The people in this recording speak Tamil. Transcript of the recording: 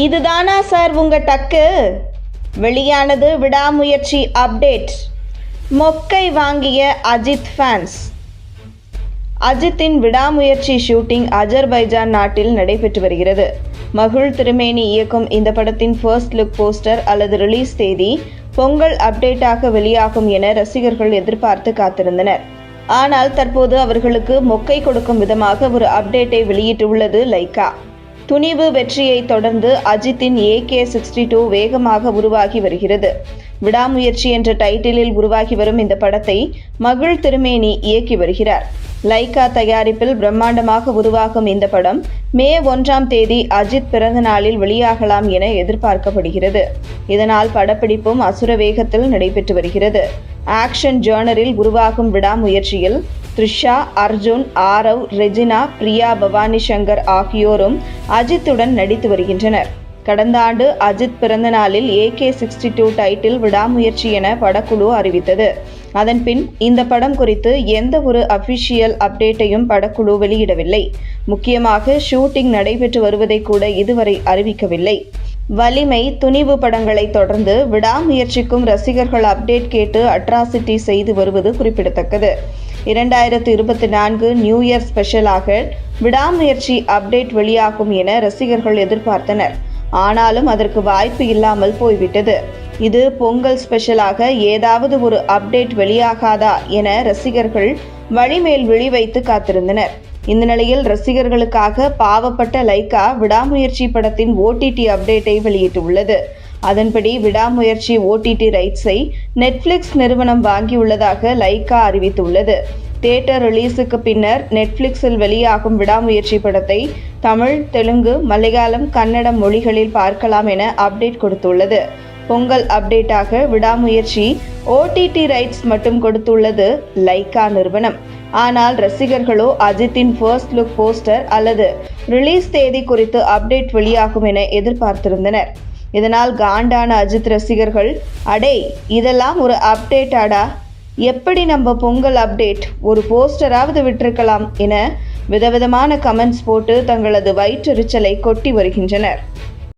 இதுதானா சார் உங்க டக்கு? வெளியானது விடாமுயற்சி அப்டேட். மொக்கை வாங்கிய அஜித் ஃபேன்ஸ் அஜித்தின் விடாமுயற்சி ஷூட்டிங் அஜர்பைஜான் நாட்டில் நடைபெற்று வருகிறது. மகுள் திருமேனி இயக்கும் இந்த படத்தின் ஃபர்ஸ்ட் லுக் போஸ்டர் அல்லது ரிலீஸ் தேதி பொங்கல் அப்டேட்டாக வெளியாகும் என ரசிகர்கள் எதிர்பார்த்து காத்திருந்தனர். ஆனால் தற்போது அவர்களுக்கு மொக்கை கொடுக்கும் விதமாக ஒரு அப்டேட்டை வெளியிட்டுள்ளது லைக்கா துணிவு வெற்றியை தொடர்ந்து அஜித்தின் ஏகே சிக்ஸ்டி டூ வேகமாக உருவாகி வருகிறது. விடாமுயற்சி என்ற டைட்டிலில் உருவாகி வரும் இந்த படத்தை மகிழ் திருமேனி இயக்கி வருகிறார். லைகா தயாரிப்பில் பிரம்மாண்டமாக உருவாகும் இந்த படம் மே ஒன்றாம் தேதி அஜித் பிறந்த நாளில் வெளியாகலாம் என எதிர்பார்க்கப்படுகிறது. இதனால் படப்பிடிப்பும் அசுர வேகத்தில் நடைபெற்று வருகிறது. ஆக்ஷன் ஜேர்னரில் உருவாகும் விடாமுயற்சியில் த்ரிஷா அர்ஜுன் ஆரவ் ரெஜினா பிரியா பவானி சங்கர் ஆகியோரும் அஜித்துடன் நடித்து வருகின்றனர். கடந்த ஆண்டு அஜித் பிறந்த நாளில் ஏகே சிக்ஸ்டி டூ டைட்டில் விடாமுயற்சி என படக்குழு அறிவித்தது. அதன்பின் இந்த படம் குறித்து எந்த ஒரு அபிஷியல் அப்டேட்டையும் படக்குழு வெளியிடவில்லை. முக்கியமாக ஷூட்டிங் நடைபெற்று வருவதை கூட இதுவரை அறிவிக்கவில்லை. வலிமை துணிவு படங்களை தொடர்ந்து விடாமுயற்சிக்கும் ரசிகர்கள் அப்டேட் கேட்டு அட்ராசிட்டி செய்து வருவது குறிப்பிடத்தக்கது. இரண்டாயிரத்து இருபத்தி நான்கு நியூ இயர் ஸ்பெஷலாக விடாமுயற்சி அப்டேட் வெளியாகும் என ரசிகர்கள் எதிர்பார்த்தனர். ஆனாலும் அதற்கு வாய்ப்பு இல்லாமல் போய்விட்டது. இது பொங்கல் ஸ்பெஷலாக ஏதாவது ஒரு அப்டேட் வெளியாகாதா என ரசிகர்கள் வழிமேல் விழி வைத்து காத்திருந்தனர். இந்த நிலையில் ரசிகர்களுக்காக பாவப்பட்ட லைக்கா விடாமுயற்சி படத்தின் ஓடிடி அப்டேட்டை வெளியிட்டுள்ளது. அதன்படி விடாமுயற்சி ஓடிடி ரைட்ஸை நெட்ஃப்ளிக்ஸ் நிறுவனம் வாங்கியுள்ளதாக லைக்கா அறிவித்துள்ளது. தியேட்டர் ரிலீஸுக்கு பின்னர் நெட்ஃப்ளிக்ஸில் வெளியாகும் விடாமுயற்சி படத்தை தமிழ் தெலுங்கு மலையாளம் கன்னடம் மொழிகளில் பார்க்கலாம் என அப்டேட் கொடுத்துள்ளது. பொங்கல் அப்டேட்டாக விடாமுயற்சி ஓடிடி ரைட்ஸ் மட்டும் கொடுத்துள்ளது லைக்கா நிறுவனம். ஆனால் ரசிகர்களோ அஜித்தின் ஃபர்ஸ்ட் லுக் போஸ்டர் அல்லது ரிலீஸ் தேதி குறித்து அப்டேட் வெளியாகும் என எதிர்பார்த்திருந்தனர். இதனால் காண்டான அஜித் ரசிகர்கள் அடே இதெல்லாம் ஒரு அப்டேட்டாடா? எப்படி நம்ம பொங்கல் அப்டேட் ஒரு போஸ்டராவது விட்டிருக்கலாம் என விதவிதமான கமெண்ட்ஸ் போட்டு தங்களது வயிற்றெரிச்சலை கொட்டி வருகின்றனர்.